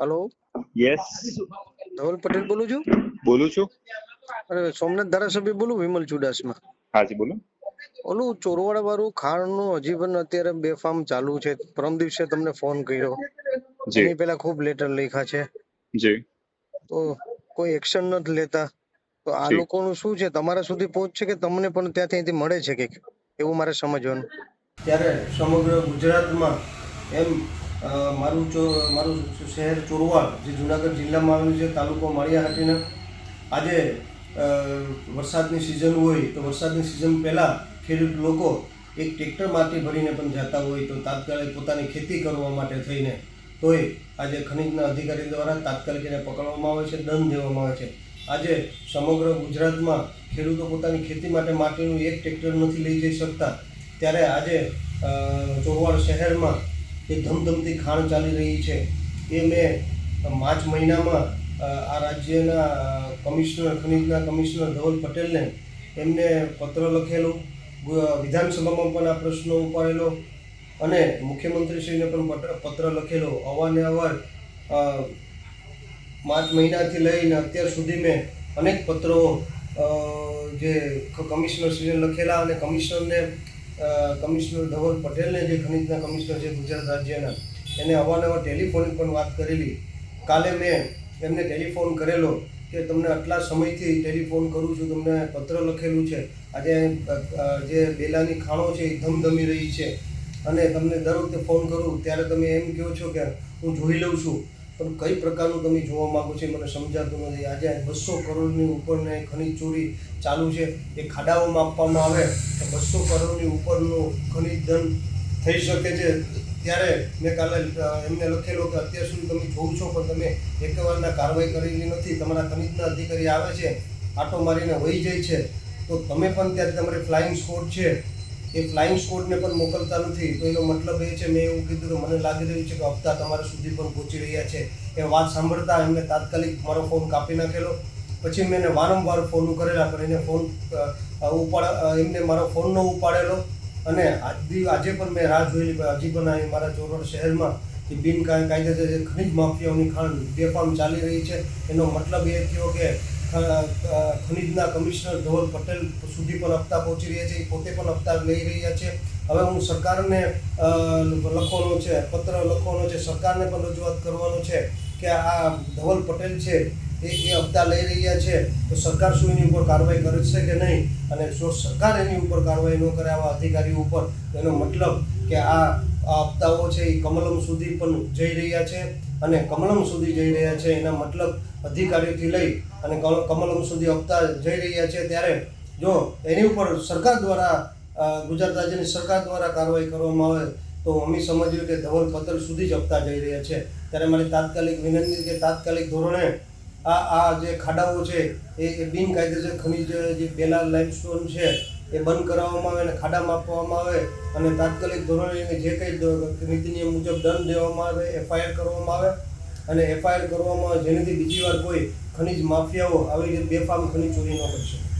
Hello yes Dhaval Patel બોલું છું? બોલું છું. અરે સોમનાથ ધારાસભ્ય બોલું વિમલ ચુડાસમા. હાજી બોલો. ઓલું ચોરવાડા વાળું ખાણનું હજી પણ અત્યારે બે ફાર્મ ચાલુ છે. પરમ દિવસે તમને ફોન કર્યો. એની પહેલા ખૂબ લેટર લખ્યા છે. જી. તો કોઈ એક્શન નથી લેતા. તો આ લોકોનું શું છે? તમારા સુધી પહોંચશે કે તમને પણ ત્યાંથી અહીંથી મળે છે કે એવું મારે સમજવાનું. ત્યારે સમગ્ર ગુજરાતમાં એમ મારું ચો, મારું શહેર ચોરવાડ, જે જુનાગઢ જિલ્લામાં આવેલું છે, તાલુકો માળિયાહાટીના આજે વરસાદની સિઝન હોય તો વરસાદની સિઝન પહેલાં ખેડૂત લોકો એક ટ્રેક્ટર માટી ભરીને પણ જતા હોય તો તાત્કાલિક પોતાની ખેતી કરવા માટે થઈને તોય આજે ખનિજના અધિકારી દ્વારા તાત્કાલિક એને પકડવામાં આવે છે, દંડ દેવામાં આવે છે. આજે સમગ્ર ગુજરાતમાં ખેડૂતો પોતાની ખેતી માટે માટીનું એક ટ્રેક્ટર નથી લઈ જઈ શકતા. ત્યારે આજે ચોવાડ શહેરમાં જે ધમધમતી ખાણ ચાલી રહી છે. એ મેં માર્ચ મહિનામાં આ રાજ્યના કમિશનર, ખનિજના કમિશનર ધવલ પટેલને એમને પત્ર લખેલું વિધાનસભામાં પણ આ પ્રશ્નો ઉપાડેલો અને મુખ્યમંત્રીશ્રીને પણ પત્ર લખેલો. અવારનવાર માર્ચ મહિનાથી લઈને અત્યાર સુધી મેં અનેક પત્રો જે કમિશનરશ્રીને લખેલા અને કમિશનરને કમિશનર ધવલ પટેલને જે ખનિજના કમિશનર છે ગુજરાત રાજ્યના, એને અવારનવાર ટેલિફોનિક પણ વાત કરેલી. કાલે મેં એમને ટેલિફોન કરેલો કે તમને આટલા સમયથી ટેલિફોન કરું છું, તમને પત્ર લખેલું છે. આજે જે બેલાની ખાણો છે એ ધમધમી રહી છે. અને તમને દર વખતે ફોન કરું, ત્યારે તમે એમ કહો છો કે હું જોઈ લઉં છું. પણ કઈ પ્રકારનું તમે જોવા માગો છો મને સમજાતું નથી આજે બસો કરોડની ઉપરને ખનીજ ચોરી ચાલુ છે. એ ખાડાઓમાં આપવામાં આવે તો બસો કરોડની ઉપરનું ખનીજ ધન થઈ શકે છે. ત્યારે મેં કાલે એમને લખેલો કે અત્યાર સુધી તમે જોઉં છો, પણ તમે એક વારના કાર્યવાહી કરેલી નથી. તમારા ખનીજના અધિકારી આવે છે, આટો મારીને વહી જાય છે. તો તમે પણ ત્યારે તમારી ફ્લાઇંગ સ્કોડ છે. એ ફ્લાઇંગ સ્કોડને પણ મોકલતા નથી. તો એનો મતલબ એ છે, મેં એવું કીધું કે મને લાગી રહ્યું છે કે હપ્તા તમારા સુધી પણ પહોંચી રહ્યા છે. એ વાત સાંભળતા એમને તાત્કાલિક મારો ફોન કાપી નાખેલો. પછી મેં એને વારંવાર ફોન કરેલા, પણ એને ફોન ઉપાડ એમને મારો ફોન ન ઉપાડેલો. અને આજથી, આજે પણ મેં રાહ જોયેલી હજી પણ અહીં મારા ચોરવાડ શહેરમાં કે બિન કાય- કાયદેસર ખનિજ માફિયાઓની ખાણ બેફામ ચાલી રહી છે. એનો મતલબ એ થયો કે ખનિજના કમિશનર ધવલ પટેલ સુધી પણ હપ્તા પહોંચી રહ્યા છે. એ પોતે પણ હપ્તા લઈ રહ્યા છે. હવે હું સરકારને લખવાનો છે, પત્ર લખવાનો છે, સરકારને પણ રજૂઆત કરવાનો છે કે આ ધવલ પટેલ છે એ એ હપ્તા લઈ રહ્યા છે. તો સરકાર શું એની ઉપર કાર્યવાહી કરશે કે નહીં? અને જો સરકાર એની ઉપર કાર્યવાહી ન કરે આવા અધિકારીઓ ઉપર એનો મતલબ કે આ આ હપ્તાઓ છે એ કમલમ સુધી પણ જઈ રહ્યા છે અને કમલમ સુધી જઈ રહ્યા છે એના મતલબ અધિકારીઓથી લઈ અને કમલમ સુધી આપતા જઈ રહ્યા છે ત્યારે જો એની ઉપર સરકાર દ્વારા ગુજરાત રાજ્યની સરકાર દ્વારા કાર્યવાહી કરવામાં આવે તો અમે સમજ્યું કે ધવલ પત્ર સુધી જ આપતા જઈ રહ્યા છે. ત્યારે મારી તાત્કાલિક વિનંતી કે તાત્કાલિક ધોરણે આ આ જે ખાડાઓ છે, એ એ બિનકાયદેસર ખનિજ જે બેલા લાઇમસ્ટોન છે, એ બંધ કરાવવામાં આવે અને ખાડા માપવામાં આવે અને તાત્કાલિક ધોરણે જે કંઈ નીતિ નિયમ મુજબ દંડ દેવામાં આવે, એફઆઈઆર કરવામાં આવે અને એફઆઈઆર કરવામાં આવે, જેનાથી બીજી વાર કોઈ ખનિજ માફિયાઓ આવી રીતે બેફામ ખનિજ ચોરી ન કરી શકે